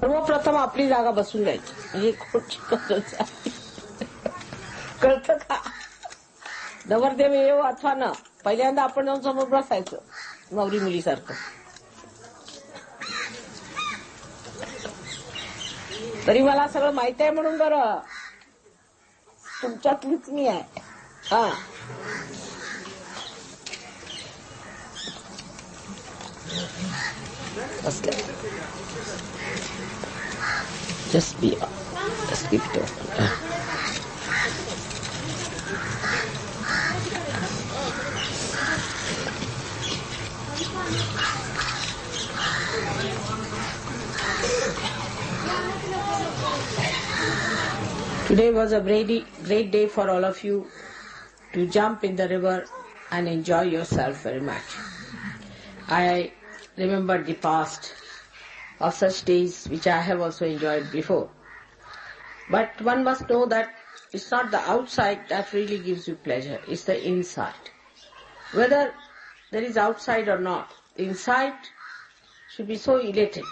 सर्वप्रथम आपली जागा बसून जायची म्हणजे खुर्ची बसून कळतं का? नवरदेव येऊ हो अथवा ना. पहिल्यांदा आपण जाऊन समोर बसायचं. नवरी मुलीसारखं. तरी मला सगळं माहीत आहे म्हणून बरं. तुमच्यातलीच मी आहे. हा. Let's get. Just be up. Let's keep it open. Today was a great, great day for all of you to jump in the river and enjoy yourself very much. I remember the past of such days which I have also enjoyed before. But one must know that it's not the outside that really gives you pleasure, it's the inside. Whether there is outside or not, the inside should be so elated.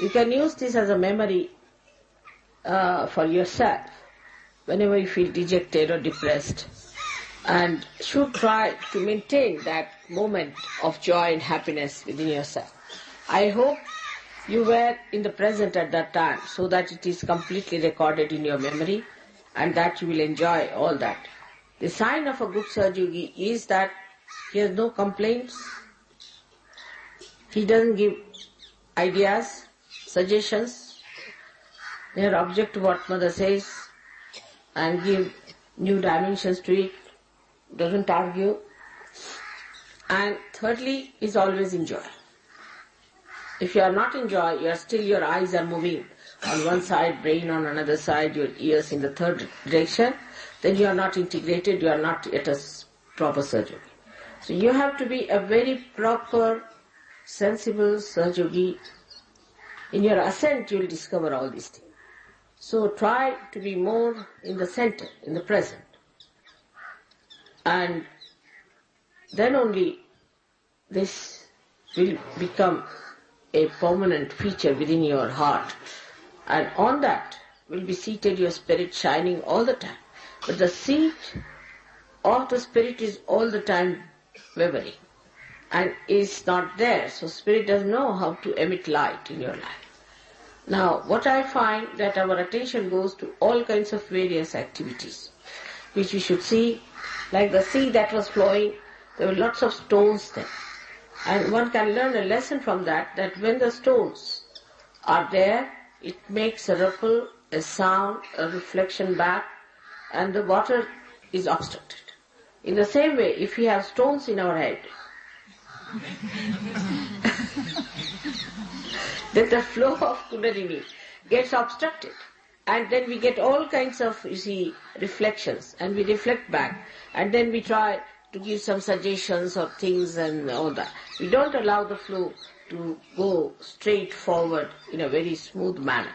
You can use this as a memory uh, for yourself whenever you feel dejected or depressed and should try to maintain that moment of joy and happiness within yourself. I hope you were in the present at that time so that it is completely recorded in your memory and that you will enjoy all that. The sign of a good Sahajogi is that he has no complaints, he doesn't give ideas, suggestions, they object to what mother says and give new dimensions to it, doesn't argue, and thirdly is always in joy. If you are not in joy, you are still your eyes are moving on one side, brain on another side, your ears in the third direction, then you are not integrated, you are not yet a proper surgery. So you have to be a very proper, sensible surgery. In your ascent, you will discover all these things. So try to be more in the center, in the present. And then only this will become a permanent feature within your heart. And on that will be seated your spirit shining all the time. But the seat of the spirit is all the time wavering and is not there. So spirit doesn't know how to emit light in your life. Now, what I find that our attention goes to all kinds of various activities, which we should see, like the sea that was flowing, there were lots of stones there. And one can learn a lesson from that, that when the stones are there, it makes a ripple, a sound, a reflection back, and the water is obstructed. In the same way, if we have stones in our head, then the flow of Kundalini gets obstructed. And then we get all kinds of, you see, reflections, and we reflect back, and then we try to give some suggestions or things and all that. We don't allow the flow to go straight forward in a very smooth manner.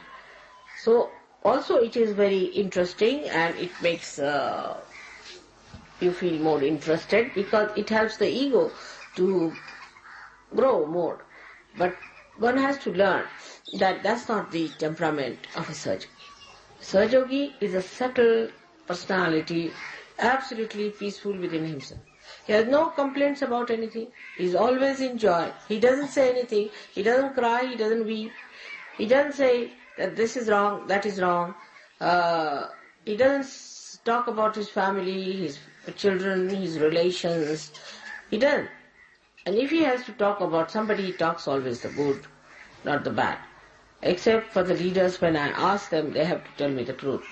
So also it is very interesting and it makes uh, you feel more interested because it helps the ego to grow more. But one has to learn that that's not the temperament of a surgeon. Sahajogi is a subtle personality, absolutely peaceful within himself. He has no complaints about anything. He is always in joy. He doesn't say anything. He doesn't cry. He doesn't weep. He doesn't say that this is wrong, that is wrong. Uh, he doesn't talk about his family, his children, his relations. He doesn't. And if he has to talk about somebody, he talks always the good, not the bad. Except for the leaders, when I ask them, they have to tell me the truth.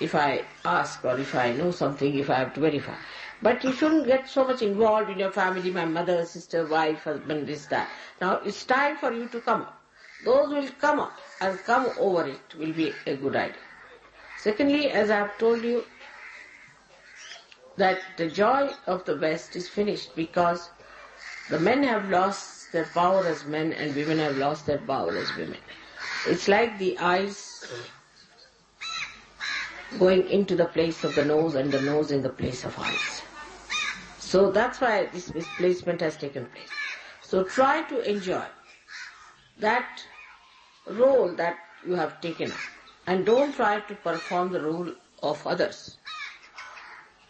If I ask or if I know something, if I have to verify. But you shouldn't get so much involved in your family, my mother, sister, wife, husband, this, that. Now it's time for you to come up. Those will come up and come over it will be a good idea. Secondly, as I have told you, that the joy of the West is finished because the men have lost their power as men and women have lost their power as women. It's like the eyes going into the place of the nose and the nose in the place of eyes. So that's why this misplacement has taken place. So try to enjoy that role that you have taken up. And don't try to perform the role of others.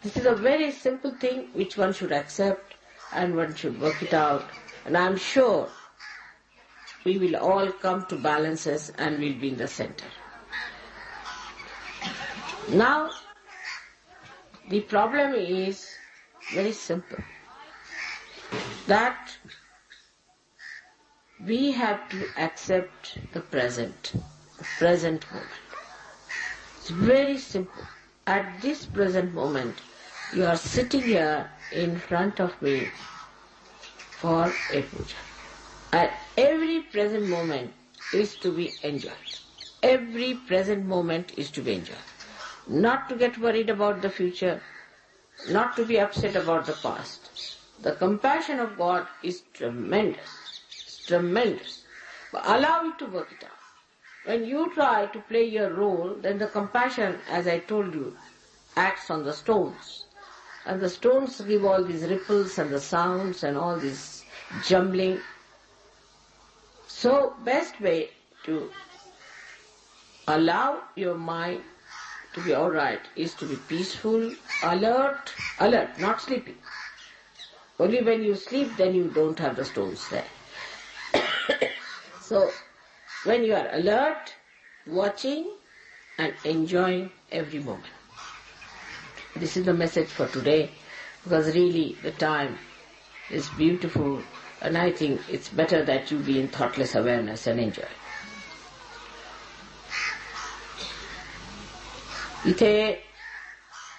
This is a very simple thing which one should accept and one should work it out. And I'm sure we will all come to balances and we'll be in the center. Now, the problem is very simple. That we have to accept the present, the present moment. It's very simple. At this present moment, you are sitting here in front of me for a puja. And every present moment is to be enjoyed. Every present moment is to be enjoyed. Not to get worried about the future, not to be upset about the past. The compassion of God is tremendous. It's tremendous. But allow it to work it out. When you try to play your role, then the compassion, as I told you, acts on the stones. And the stones give all these ripples and the sounds and all this jumbling. So, best way to allow your mind to be alright is to be peaceful, alert, alert, not sleepy. Only when you sleep, then you don't have the stones there. so, when you are alert, watching, and enjoying every moment. This is the message for today because really the time is beautiful and I think it's better that you be in thoughtless awareness and enjoy. इथे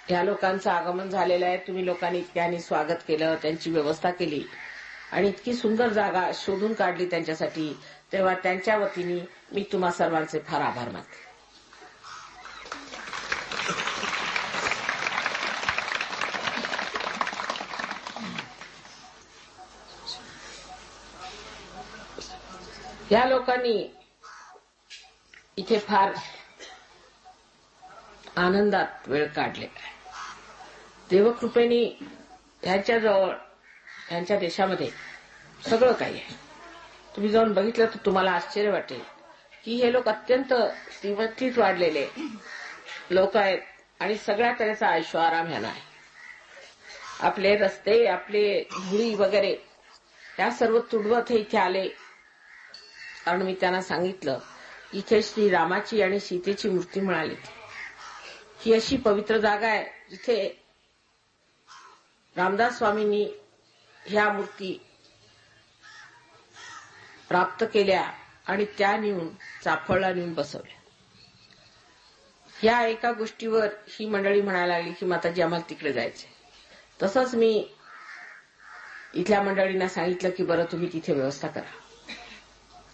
ह्या लोकांचं आगमन झालेलं आहे. तुम्ही लोकांनी इतक्यानी स्वागत केलं त्यांची व्यवस्था केली. आणि इतकी सुंदर जागा शोधून काढली त्यांच्यासाठी तेव्हा त्यांच्या वतीने मी तुम्हा सर्वांचे फार आभार मानते. या लोकांनी इथे फार आनंदात वेळ काढलेला आहे देवकृपेने ह्यांच्याजवळ ह्यांच्या देशामध्ये सगळं काही आहे. तुम्ही जाऊन बघितलं तर तुम्हाला आश्चर्य वाटेल की हे लोक अत्यंत श्रीमंतीत वाढलेले लोक आहेत आणि सगळ्या तऱ्हेचा आयुष्य आराम ह्याला आहे. आपले रस्ते आपले धुळी वगैरे या सर्व तुडवत हे इथे आले. कारण मी त्यांना सांगितलं इथे श्री रामाची आणि सीतेची मूर्ती मिळाली. ही अशी पवित्र जागा आहे जिथे रामदास स्वामींनी ह्या मूर्ती प्राप्त केल्या आणि त्या नेऊन चाफळला नेऊन बसवल्या. या एका गोष्टीवर ही मंडळी म्हणायला लागली की माताजी आम्हाला तिकडे जायचे तसंच मी इथल्या मंडळींना सांगितलं की बरं तुम्ही तिथे व्यवस्था करा.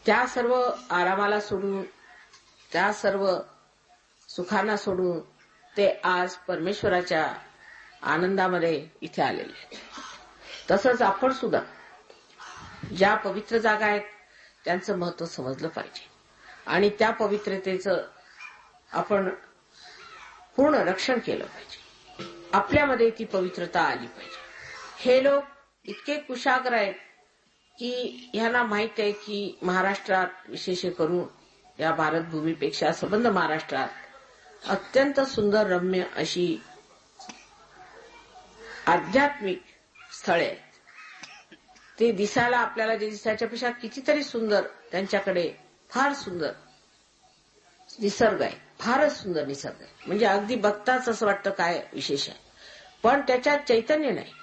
त्या सर्व आरामाला सोडून त्या सर्व सुखांना सोडून ते आज परमेश्वराच्या आनंदामध्ये इथे आलेले आहेत. तसंच आपण सुद्धा ज्या पवित्र जागा आहेत त्यांचं महत्त्व समजलं पाहिजे. आणि त्या पवित्रतेचं आपण पूर्ण रक्षण केलं पाहिजे. आपल्यामध्ये ती पवित्रता आली पाहिजे. हे लोक इतके कुशाग्र आहेत की ह्यांना माहीत आहे की महाराष्ट्रात विशेष करून या भारतभूमीपेक्षा संबंध महाराष्ट्रात अत्यंत सुंदर रम्य अशी आध्यात्मिक स्थळे आहेत. ते दिसायला आपल्याला जे दिसायच्यापेक्षा कितीतरी सुंदर त्यांच्याकडे फार सुंदर निसर्ग आहे. फारच सुंदर निसर्ग आहे. म्हणजे अगदी बघताच असं वाटतं काय विशेष आहे. पण त्याच्यात चैतन्य नाही.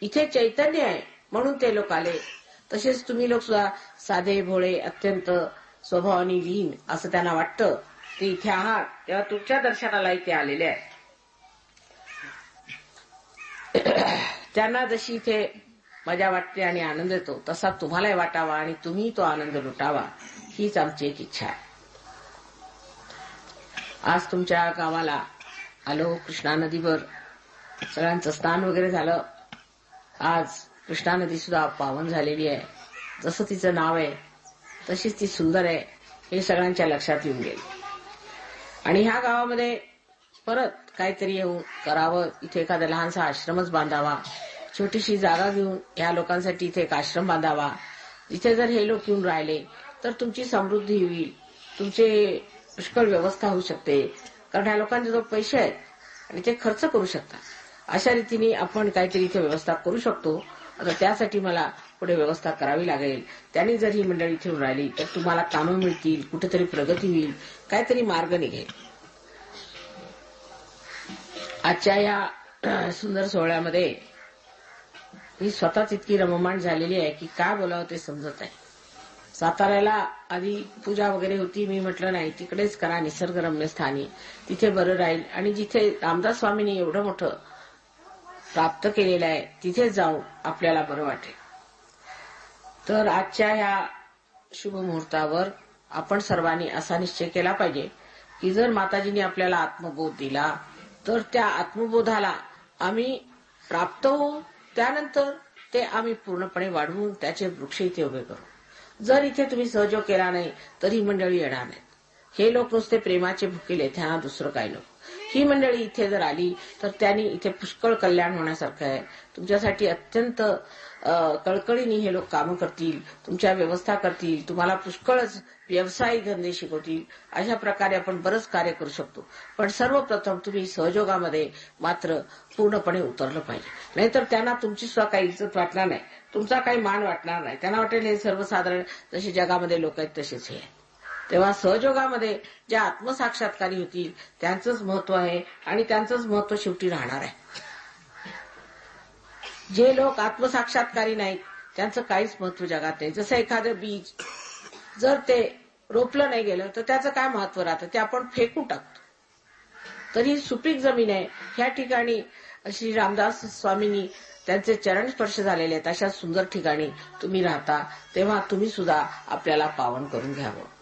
इथे चैतन्य आहे म्हणून ते लोक आले. तसेच तुम्ही लोक सुद्धा साधे भोळे अत्यंत स्वभावानी लीन असं त्यांना वाटतं. ते इथे आहात तेव्हा तुमच्या दर्शनाला इथे आलेले आहेत. त्यांना जशी इथे मजा वाटते आणि आनंद येतो तसा तुम्हालाही वाटावा आणि तुम्ही तो आनंद लुटावा. हीच आमची एक इच्छा आहे. आज तुमच्या गावाला आलो कृष्णा नदीवर. सगळ्यांचं स्नान वगैरे झालं. आज कृष्णा नदी सुद्धा पावन झालेली आहे. जसं तिचं नाव आहे तशीच ती सुंदर आहे हे सगळ्यांच्या लक्षात येऊन गेले. आणि ह्या गावामध्ये परत काहीतरी येऊन करावं इथे एखादा लहानसा आश्रमच बांधावा छोटीशी जागा घेऊन ह्या लोकांसाठी इथे एक आश्रम बांधावा. इथे जर हे लोक येऊन राहिले तर तुमची समृद्धी होईल तुमचे पुष्कळ व्यवस्था होऊ शकते. कारण ह्या लोकांजवळ पैसे आहेत आणि ते खर्च करू शकतात. अशा रीतीने आपण काहीतरी इथे व्यवस्था करू शकतो. आता त्यासाठी मला पुढे व्यवस्था करावी लागेल. त्यांनी जर ही मंडळी ठेवून राहिली तर तुम्हाला कामं मिळतील कुठेतरी प्रगती होईल काहीतरी मार्ग निघेल. आजच्या या सुंदर सोहळ्यामध्ये ही स्वतःच इतकी रममाण झालेली आहे की काय बोलावं ते समजत आहे साताऱ्याला आधी पूजा वगैरे होती मी म्हटलं नाही तिकडेच करा निसर्गरम्य स्थानी. तिथे बरं राहील. आणि जिथे रामदास स्वामींनी एवढं मोठं प्राप्त केलेलं आहे तिथे जाऊन आपल्याला बरं वाटेल. तर आजच्या ह्या शुभ मुहूर्तावर आपण सर्वांनी असा निश्चय केला पाहिजे की जर माताजींनी आपल्याला आत्मबोध दिला तर त्या आत्मबोधाला आम्ही प्राप्त होऊ त्यानंतर ते आम्ही पूर्णपणे वाढवून त्याचे वृक्ष इथे उभे करू. जर इथे तुम्ही सहयोग केला नाही तर ही मंडळी येणार नाहीत. हे लोक नुसते प्रेमाचे भुकेले त्यांना दुसरं काही नको. ही मंडळी इथे जर आली तर त्यांनी इथे पुष्कळ कल्याण होण्यासारखं आहे. तुमच्यासाठी अत्यंत कळकळीने हे लोक कामं करतील तुमच्या व्यवस्था करतील तुम्हाला पुष्कळच व्यवसायिक धंदे शिकवतील. अशा प्रकारे आपण बरंच कार्य करू शकतो. पण सर्वप्रथम तुम्ही सहयोगामध्ये मात्र पूर्णपणे उतरलं पाहिजे. नाहीतर त्यांना तुमची सुद्धा काही इज्जत वाटणार नाही. तुमचा काही मान वाटणार नाही. त्यांना वाटेल हे सर्वसाधारण जसे जगामध्ये लोक आहेत तसेच हे. आहे तेव्हा सहयोगामध्ये ज्या आत्मसाक्षात्कारी होतील त्यांचंच महत्त्व आहे आणि त्यांचंच महत्त्व शेवटी राहणार आहे. जे लोक आत्मसाक्षात्कारी नाहीत त्यांचं काहीच महत्त्व जगात नाही. जसं एखादं बीज जर ते रोपलं नाही गेलं तर त्याचं काय महत्त्व राहतं? ते आपण फेकून टाकतो. तरी सुपीक जमीन आहे. ह्या ठिकाणी श्री रामदास स्वामींनी त्यांचे चरण स्पर्श झालेले आहेत. अशा सुंदर ठिकाणी तुम्ही राहता तेव्हा तुम्ही सुद्धा आपल्याला पावन करून घ्यावं.